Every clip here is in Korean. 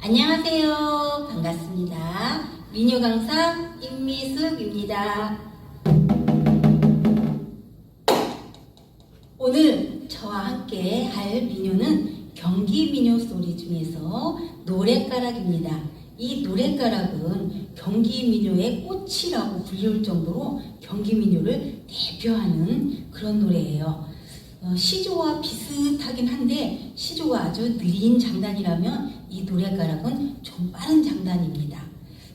안녕하세요. 반갑습니다. 민요 강사 임미숙입니다. 오늘 저와 함께 할 민요는 경기 민요 소리 중에서 노랫가락입니다. 이 노랫가락은 경기 민요의 꽃이라고 불릴 정도로 경기 민요를 대표하는 그런 노래예요. 어, 시조와 비슷하긴 한데 시조가 아주 느린 장단이라면 이 노랫가락은 좀 빠른 장단입니다.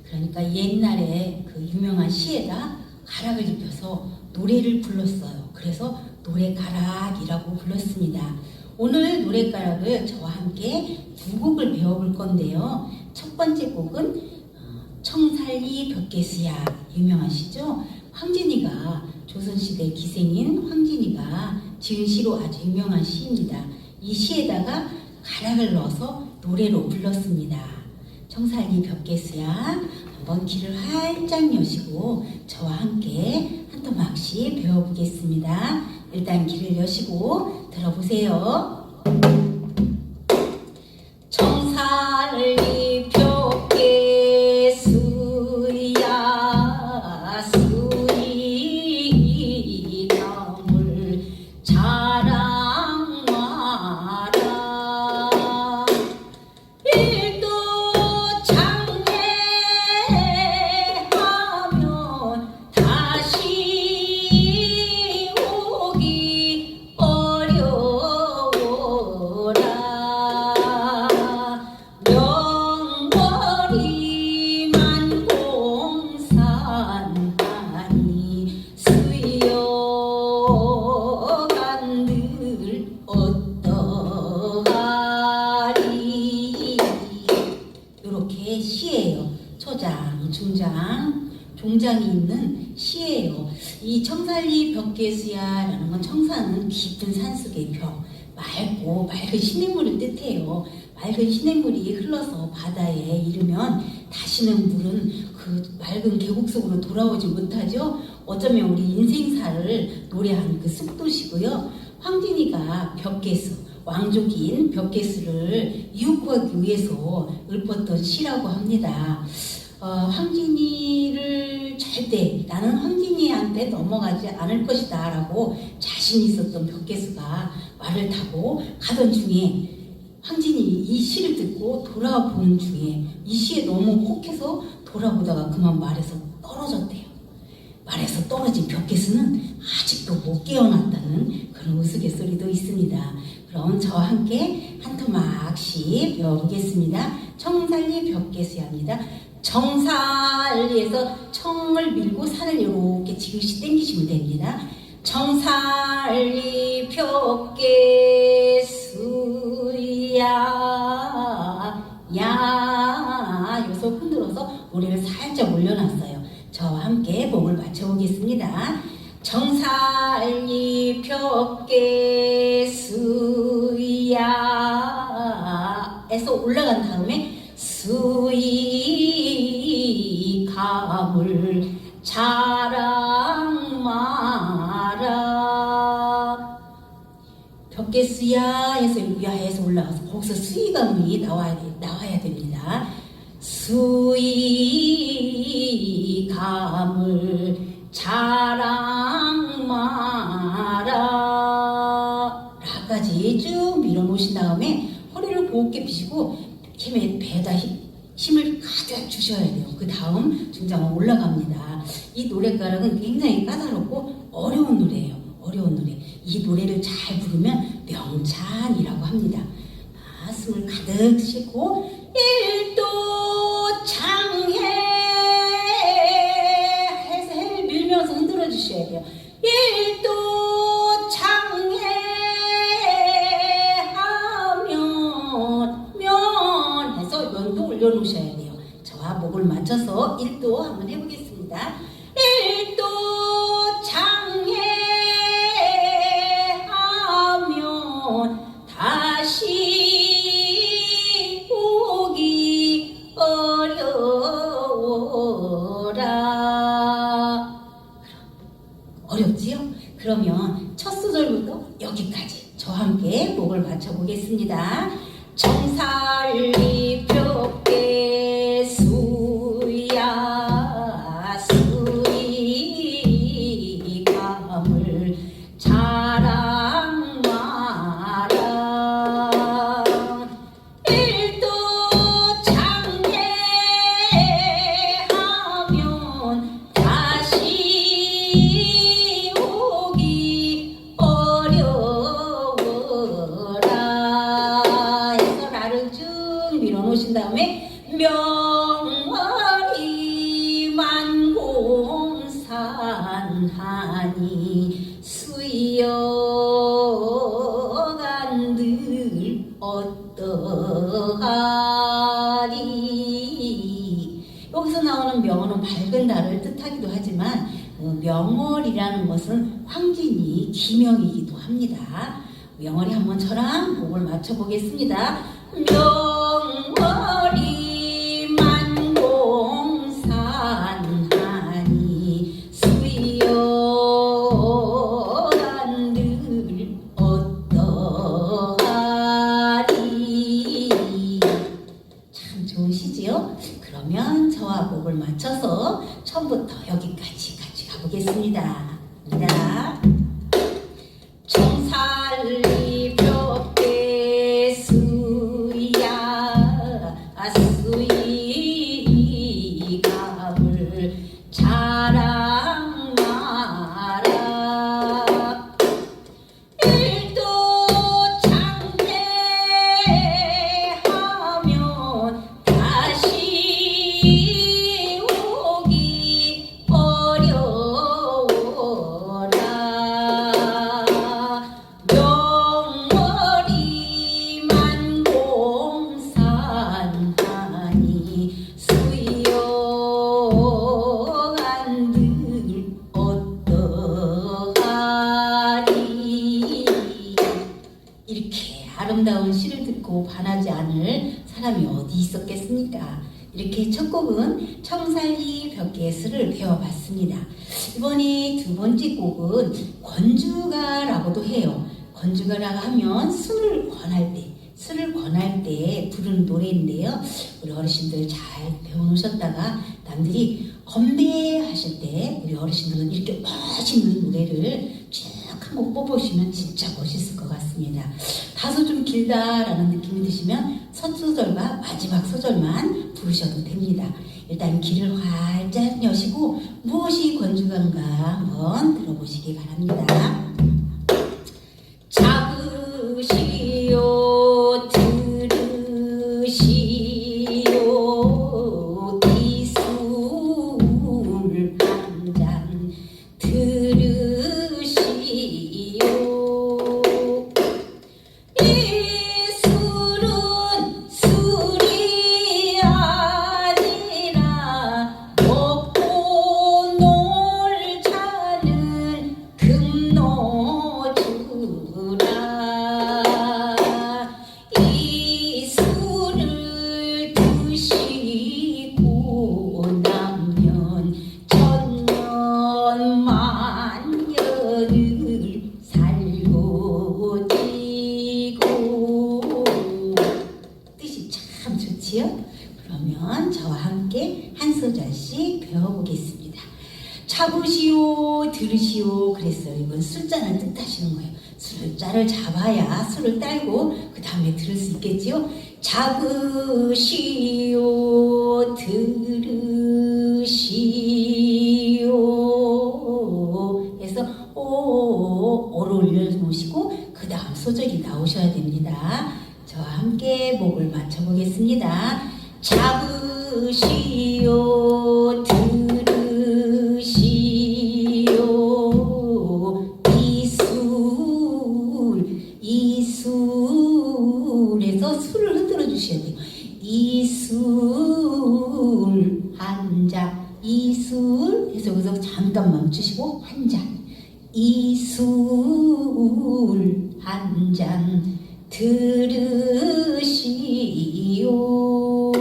그러니까 옛날에 그 유명한 시에다 가락을 입혀서 노래를 불렀어요. 그래서 노래가락이라고 불렀습니다. 오늘 노래가락을 저와 함께 두 곡을 배워볼 건데요. 첫 번째 곡은 어, 청살리 벽계수야 유명하시죠? 황진이가 조선시대 기생인 황진이가 지은 시로 아주 유명한 시입니다. 이 시에다가 가락을 넣어서 노래로 불렀습니다. 청살리 벽계수야 한번 귀를 활짝 여시고 저와 함께 한 토막씩 배워보겠습니다. 일단 귀를 여시고 들어보세요. 청살리 벽계수야라는 건 청사는 깊은 산속의 벽, 맑고 맑은 시냇물을 뜻해요. 맑은 시냇물이 흘러서 바다에 이르면 다시는 물은 그 맑은 계곡 속으로 돌아오지 못하죠. 어쩌면 우리 인생사를 노래한 그 쑥도시고요. 황진이가 벽계수, 왕족인 벽계수를 이웃구하기 위해서 읊었던 시라고 합니다. 어, 황진이를 절대 나는 황진이한테 넘어가지 않을 것이다 라고 자신 있었던 벽계수가 말을 타고 가던 중에 황진이 이 시를 듣고 돌아보는 중에 이 시에 너무 혹해서 돌아보다가 그만 말에서 떨어졌대요. 말에서 떨어진 벽계수는 아직도 못 깨어났다는 그런 우스갯소리도 있습니다. 그럼 저와 함께 한 토막씩 배워보겠습니다. 청살리 벽계수야입니다. 정살리에서 청을 밀고 살을 이렇게 지그시 당기시면 됩니다. 정살리 벽계수야 야 여기서 흔들어서 노래를 살짝 올려놨어요. 저와 함께 목을 맞춰보겠습니다. 정살리 벽계수야 에서 올라간 다음에 수이 자랑 마라 벽계수야 해서 야에서 올라가서 거기서 수위감이 나와야, 돼- 나와야 됩니다. 수위감을 자랑 마라 라까지 쭉 밀어놓으신 다음에 허리를 곱게 펴시고 힘에 배에다 힘, 힘을 가득 주셔야 돼요. 그 다음 중장은 올라갑니다. 이 노래가락은 굉장히 까다롭고 어려운 노래예요. 어려운 노래. 이 노래를 잘 부르면 명찬이라고 합니다. 아, 숨을 가득 쉬고 일도 장해 해서 밀면서 흔들어 주셔야 돼요. 일도 장해하면 면 해서 면도 올려놓으셔야 돼요. 저와 목을 맞춰서 일도 한번 해보겠습니다. 일 time. 많이 수여간들 어떠하리 여기서 나오는 명어는 밝은 날을 뜻하기도 하지만 어, 명월이라는 것은 황진이 기명이기도 합니다. 명월이 한번 저랑 곡을 맞춰보겠습니다. 명 자랑 마라 사람이 어디 있었겠습니까? 이렇게 첫 곡은 청살리 벽계스를 배워봤습니다. 이번에 두 번째 곡은 권주가라고도 해요. 권주가라고 하면 술을 권할 때, 술을 권할 때 부르는 노래인데요. 우리 어르신들 잘 배워놓으셨다가 남들이 건배 하실 때 우리 어르신들은 이렇게 멋있는 노래를 쭉 한 곡 뽑으시면 진짜 멋있을 것 같습니다. 다소 좀 길다라는 느낌이 드시면 첫 소절과 마지막 소절만 부르셔도 됩니다. 일단 귀를 활짝 여시고 무엇이 건주간가 한번 들어보시기 바랍니다. 잡 들 자를 잡아야 술을 딸고 그 다음에 들을 수 있겠지요. 잡으시오, 들으시오. 해서 오, 오를 올려놓으시고 그 다음 소절이 나오셔야 됩니다. 저와 함께 목을 맞춰보겠습니다. 잡으시오 들 이술에서 술을 흔들어 주셔야 돼요. 이 술 한 잔 이 술 해서 여기서 잠깐 멈추시고 한 잔 이 술 한 잔 들으시오.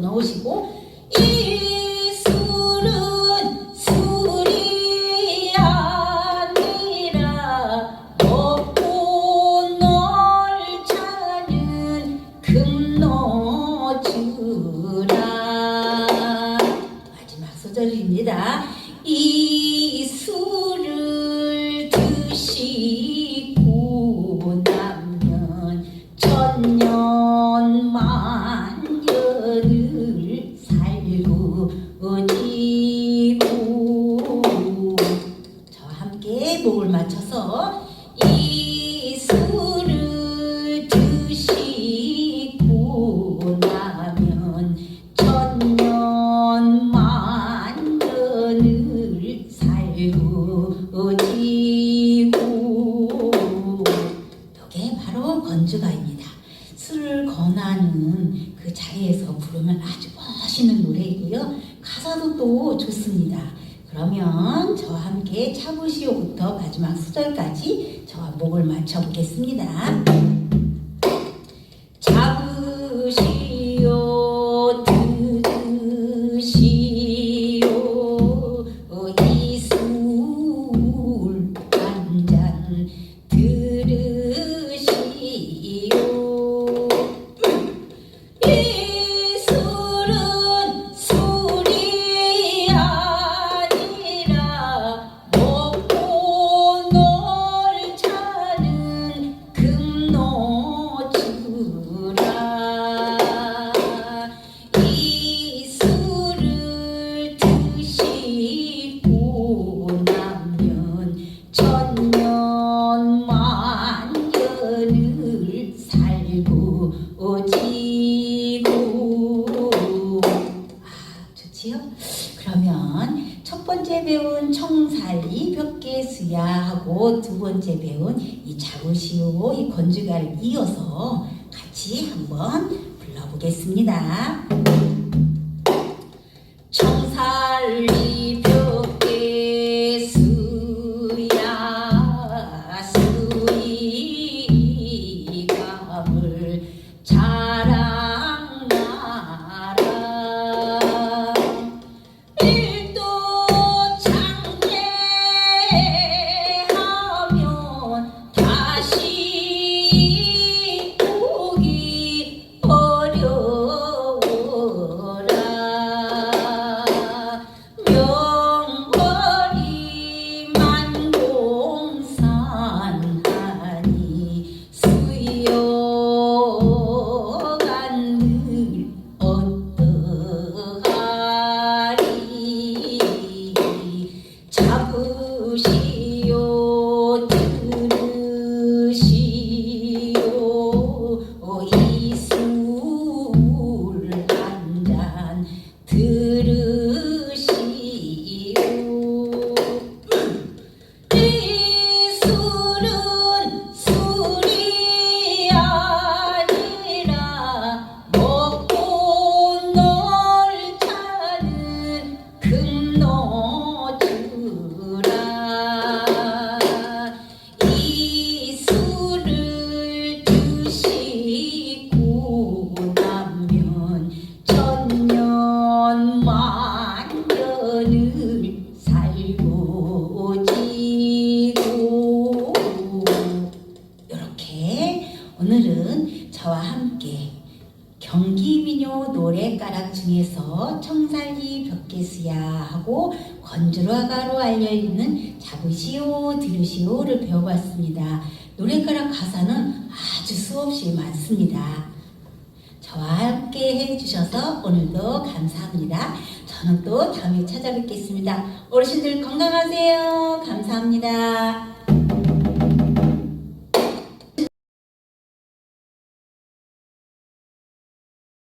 넣으시고 이 술은 술이 아니라 먹고 널 찾는 금노주라 마지막 소절입니다. 이 보겠습니다. 잡으 하고 두 번째 배운 이 자구시오 이 건주가를 이어서 같이 한번 불러보겠습니다. 청살리 벽계수야 수이 감을 자랑하라 일도 장례 중에서 청살리 벽계수야 하고 건주라가로 알려있는 잡으시오 들으시오를 배워봤습니다. 노래가락 가사는 아주 수없이 많습니다. 저와 함께 해주셔서 오늘도 감사합니다. 저는 또 다음에 찾아뵙겠습니다. 어르신들 건강하세요. 감사합니다.